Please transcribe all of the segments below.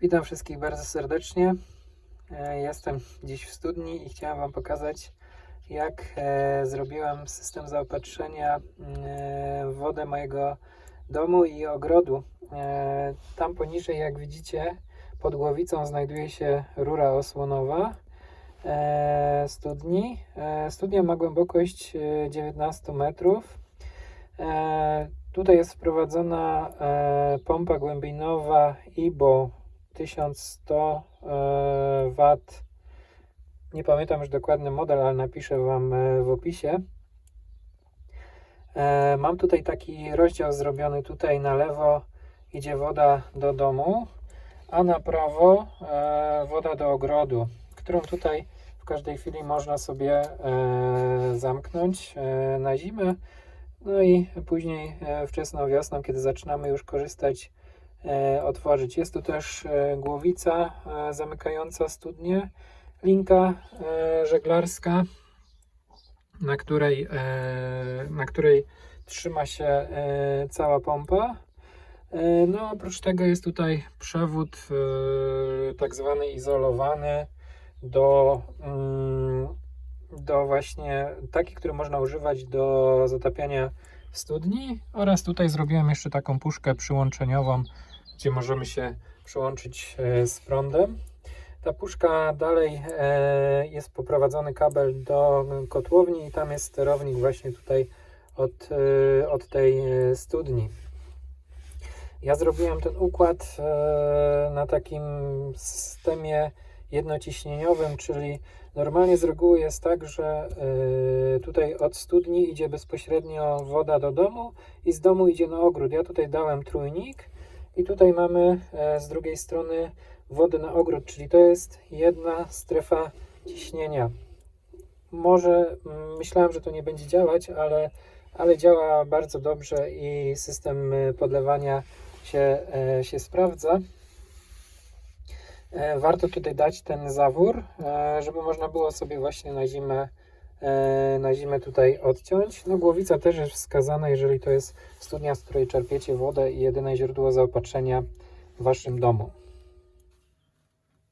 Witam wszystkich bardzo serdecznie. E, Jestem dziś w studni i chciałem Wam pokazać, jak e, zrobiłem system zaopatrzenia e, w wodę mojego domu i ogrodu. E, Tam poniżej, jak widzicie, pod głowicą znajduje się rura osłonowa e, studni. E, Studnia ma głębokość e, 19 metrów. E, Tutaj jest wprowadzona e, pompa głębinowa IBO 1100 e, W. Nie pamiętam już dokładny model, ale napiszę Wam e, w opisie. E, Mam tutaj taki rozdział zrobiony tutaj na lewo idzie woda do domu, a na prawo woda do ogrodu, którą tutaj w każdej chwili można sobie zamknąć na zimę. No i później wczesną wiosną, kiedy zaczynamy już korzystać, otworzyć. Jest tu też e, głowica e, zamykająca studnię, linka e, żeglarska, na której, e, na której trzyma się e, cała pompa. E, No, oprócz tego jest tutaj przewód e, tak zwany izolowany do, mm, do właśnie taki, który można używać do zatapiania studni oraz tutaj zrobiłem jeszcze taką puszkę przyłączeniową, gdzie możemy się przyłączyć e, z prądem. Ta puszka dalej e, jest poprowadzony kabel do kotłowni i tam jest sterownik właśnie tutaj od, e, od tej studni. Ja zrobiłem ten układ na takim systemie jednociśnieniowym, czyli normalnie z reguły jest tak, że tutaj od studni idzie bezpośrednio woda do domu i z domu idzie na ogród. Ja tutaj dałem trójnik i tutaj mamy e, z drugiej strony wodę na ogród, czyli to jest jedna strefa ciśnienia. Może mm, myślałem, że to nie będzie działać, ale, ale działa bardzo dobrze i system y, podlewania się, e, się sprawdza. E, Warto tutaj dać ten zawór, e, żeby można było sobie właśnie na zimę, e, na zimę tutaj odciąć. No głowica też jest wskazana, jeżeli to jest studnia, z której czerpiecie wodę i jedyne źródło zaopatrzenia w waszym domu.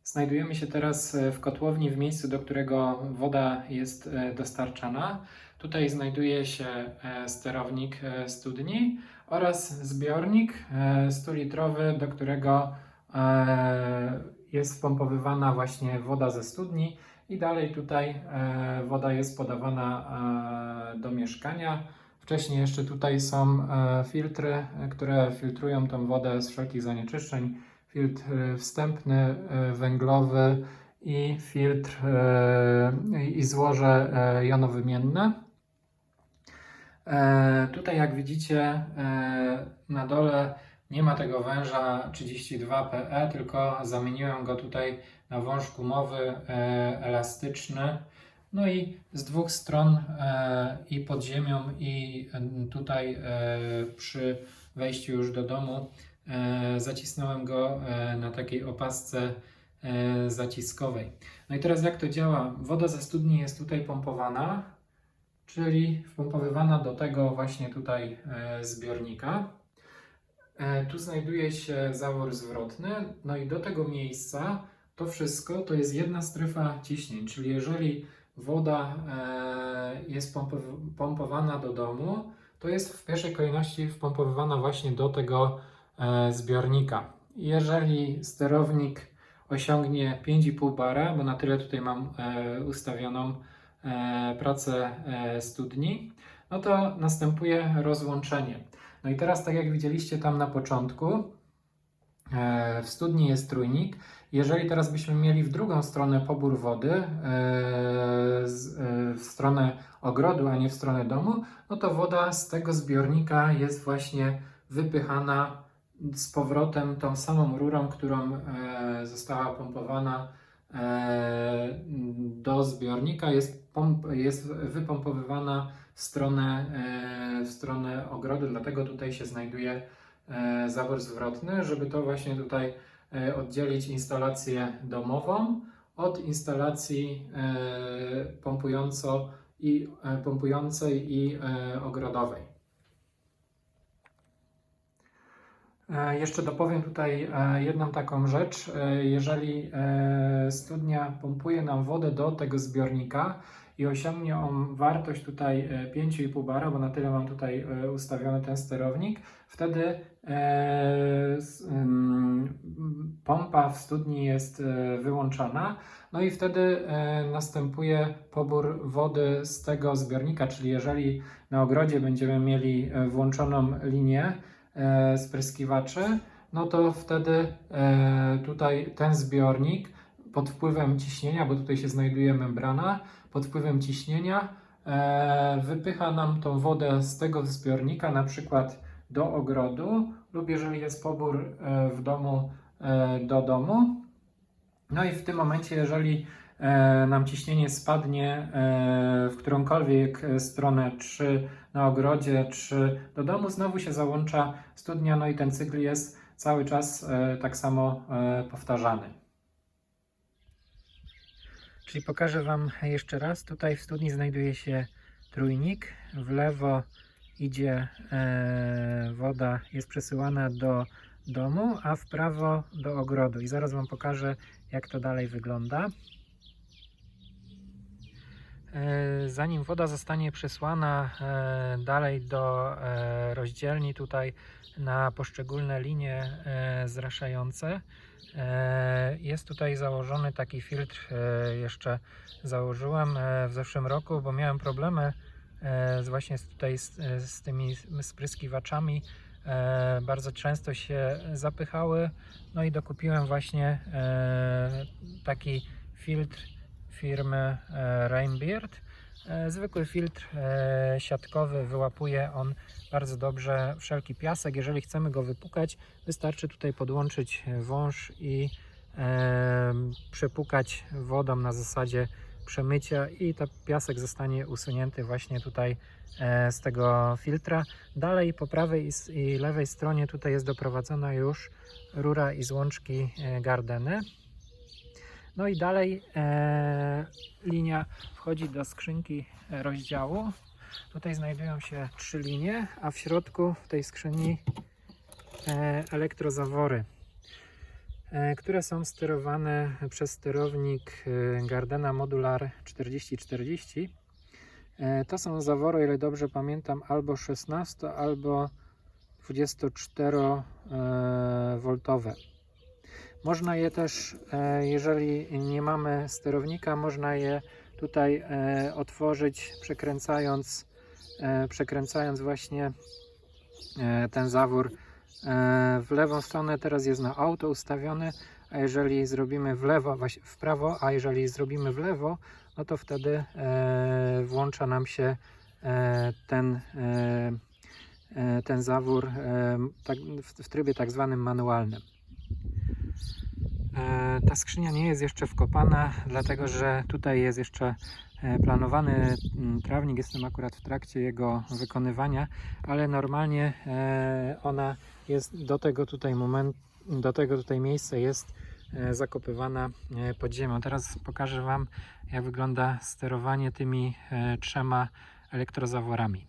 Znajdujemy się teraz e, w kotłowni, w miejscu, do którego woda jest e, dostarczana. Tutaj znajduje się e, sterownik e, studni oraz zbiornik e, 100-litrowy, do którego e, jest wpompowywana właśnie woda ze studni i dalej tutaj e, woda jest podawana e, do mieszkania. Wcześniej jeszcze tutaj są e, filtry, które filtrują tą wodę z wszelkich zanieczyszczeń. Filtr wstępny, węglowy i filtr i złoże jonowymienne. Tutaj, jak widzicie, na dole nie ma tego węża 32PE, tylko zamieniłem go tutaj na wąż gumowy e, elastyczny. No i z dwóch stron e, i pod ziemią, i e, tutaj przy wejściu już do domu zacisnąłem go na takiej opasce zaciskowej. No i teraz jak to działa? Woda ze studni jest tutaj pompowana, czyli wpompowywana do tego właśnie tutaj zbiornika. E, Tu znajduje się zawór zwrotny, no i do tego miejsca to wszystko to jest jedna strefa ciśnień, czyli jeżeli woda e, jest pompow- pompowana do domu, to jest w pierwszej kolejności wpompowywana właśnie do tego e, zbiornika. Jeżeli sterownik osiągnie 5,5 bara, bo na tyle tutaj mam ustawioną pracę studni, no to następuje rozłączenie. No i teraz, tak jak widzieliście tam na początku, e, w studni jest trójnik. Jeżeli teraz byśmy mieli w drugą stronę pobór wody, e, e, w stronę ogrodu, a nie w stronę domu, no to woda z tego zbiornika jest właśnie wypychana z powrotem tą samą rurą, którą została pompowana do zbiornika, jest, pomp, jest wypompowywana w stronę, e, w stronę ogrodu, dlatego tutaj się znajduje e, zawór zwrotny, żeby to właśnie tutaj e, oddzielić instalację domową od instalacji pompująco i, pompującej i ogrodowej. E, Jeszcze dopowiem tutaj e, jedną taką rzecz. E, Jeżeli e, studnia pompuje nam wodę do tego zbiornika i osiągnie on wartość tutaj e, 5,5 bara, bo na tyle mam tutaj e, ustawiony ten sterownik, wtedy e, pompa w studni jest e, wyłączana. No i wtedy e, następuje pobór wody z tego zbiornika, czyli jeżeli na ogrodzie będziemy mieli e, włączoną linię, e, spryskiwaczy, no to wtedy e, tutaj ten zbiornik pod wpływem ciśnienia, bo tutaj się znajduje membrana, pod wpływem ciśnienia e, wypycha nam tą wodę z tego zbiornika na przykład do ogrodu lub jeżeli jest pobór e, w domu e, do domu. No i w tym momencie, jeżeli e, nam ciśnienie spadnie e, w którąkolwiek e, stronę, czy na ogrodzie, czy do domu, znowu się załącza studnia, no i ten cykl jest cały czas tak samo powtarzany. Czyli pokażę Wam jeszcze raz. Tutaj w studni znajduje się trójnik. W lewo idzie woda, jest przesyłana do domu, a w prawo do ogrodu. I zaraz Wam pokażę, jak to dalej wygląda. E, Zanim woda zostanie przesłana e, dalej do e, rozdzielni tutaj na poszczególne linie zraszające, jest tutaj założony taki filtr. Jeszcze założyłem w zeszłym roku, bo miałem problemy z właśnie tutaj z, z tymi spryskiwaczami. E, Bardzo często się zapychały. No i dokupiłem właśnie e, taki filtr firmy e, Rainbeard. Zwykły filtr siatkowy, wyłapuje on bardzo dobrze wszelki piasek. Jeżeli chcemy go wypukać, wystarczy tutaj podłączyć wąż i przepukać wodą na zasadzie przemycia i ten piasek zostanie usunięty właśnie tutaj e, z tego filtra. Dalej po prawej i lewej stronie tutaj jest doprowadzona już rura i złączki e, Gardeny. No i dalej e, linia wchodzi do skrzynki rozdziału. Tutaj znajdują się trzy linie, a w środku w tej skrzyni elektrozawory, które są sterowane przez sterownik e, Gardena Modular 4040. E, to są zawory, ile dobrze pamiętam, albo 16, albo 24 e, woltowe. Można je też, e, jeżeli nie mamy sterownika, można je tutaj e, otworzyć, przekręcając, e, przekręcając właśnie e, ten zawór e, w lewą stronę. Teraz jest na auto ustawiony, a jeżeli zrobimy w lewo, w prawo, a jeżeli zrobimy w lewo, no to wtedy e, włącza nam się e, ten, e, e, ten zawór e, tak, w, trybie tak zwanym manualnym. E, Ta skrzynia nie jest jeszcze wkopana, dlatego że tutaj jest jeszcze e, planowany mm, trawnik. Jestem akurat w trakcie jego wykonywania, ale normalnie e, ona jest do tego tutaj moment, do tego tutaj miejsca jest e, zakopywana e, pod ziemią. Teraz pokażę Wam, jak wygląda sterowanie tymi e, trzema elektrozaworami.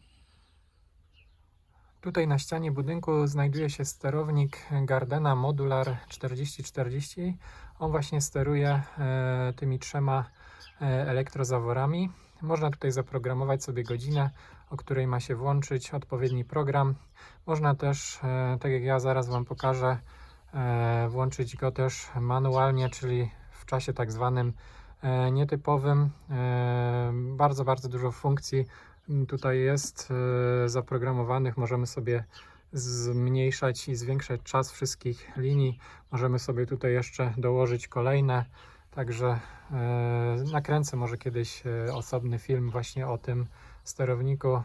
Tutaj na ścianie budynku znajduje się sterownik Gardena Modular 4040. On właśnie steruje e, tymi trzema e, elektrozaworami. Można tutaj zaprogramować sobie godzinę, o której ma się włączyć odpowiedni program. Można też, e, tak jak ja zaraz Wam pokażę, e, włączyć go też manualnie, czyli w czasie tak zwanym e, nietypowym. E, Bardzo, bardzo dużo funkcji tutaj jest e, zaprogramowanych. Możemy sobie zmniejszać i zwiększać czas wszystkich linii. Możemy sobie tutaj jeszcze dołożyć kolejne. Także e, nakręcę może kiedyś e, osobny film właśnie o tym sterowniku, e,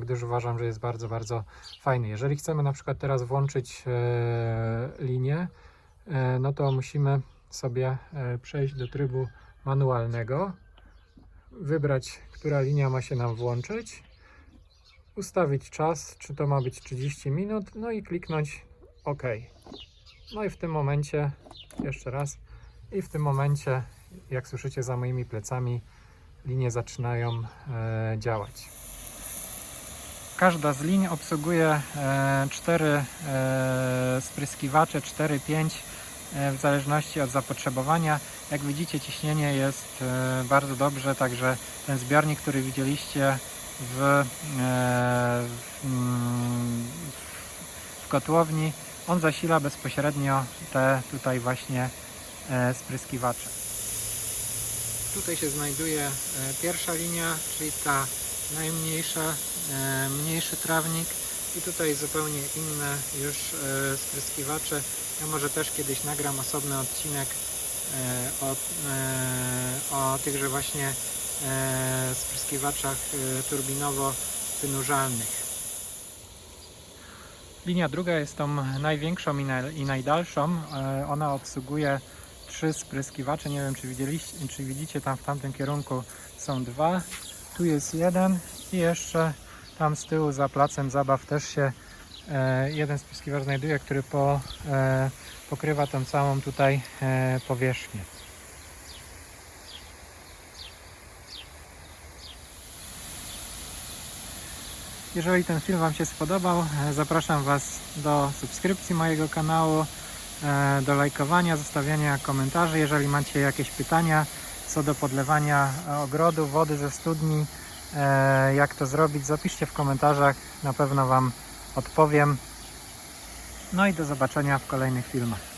gdyż uważam, że jest bardzo, bardzo fajny. Jeżeli chcemy na przykład teraz włączyć linię, no to musimy sobie przejść do trybu manualnego, wybrać, która linia ma się nam włączyć, ustawić czas, czy to ma być 30 minut, no i kliknąć OK. No i w tym momencie, jeszcze raz, i w tym momencie, jak słyszycie za moimi plecami, linie zaczynają e, działać. Każda z linii obsługuje e, 4 e, spryskiwacze, 4-5 e, w zależności od zapotrzebowania. Jak widzicie ciśnienie jest e, bardzo dobrze, także ten zbiornik, który widzieliście w, e, w, mm, w kotłowni, on zasila bezpośrednio te tutaj właśnie e, spryskiwacze. Tutaj się znajduje e, pierwsza linia, czyli ta najmniejsza, e, mniejszy trawnik i tutaj zupełnie inne już e, spryskiwacze. Ja może też kiedyś nagram osobny odcinek e, o, e, o tychże właśnie e, spryskiwaczach e, turbinowo-wynurzalnych. Linia druga jest tą największą i, naj, i najdalszą. E, Ona obsługuje trzy spryskiwacze. Nie wiem, czy, widzieliście, czy widzicie, tam w tamtym kierunku są dwa. Tu jest jeden i jeszcze tam z tyłu za placem zabaw też się e, jeden spryskiwacz znajduje, który po, e, pokrywa tą całą tutaj e, powierzchnię. Jeżeli ten film Wam się spodobał, e, zapraszam Was do subskrypcji mojego kanału, do lajkowania, zostawiania komentarzy. Jeżeli macie jakieś pytania co do podlewania e, ogrodu, wody ze studni, e, jak to zrobić, zapiszcie w komentarzach, na pewno Wam odpowiem. No i do zobaczenia w kolejnych filmach.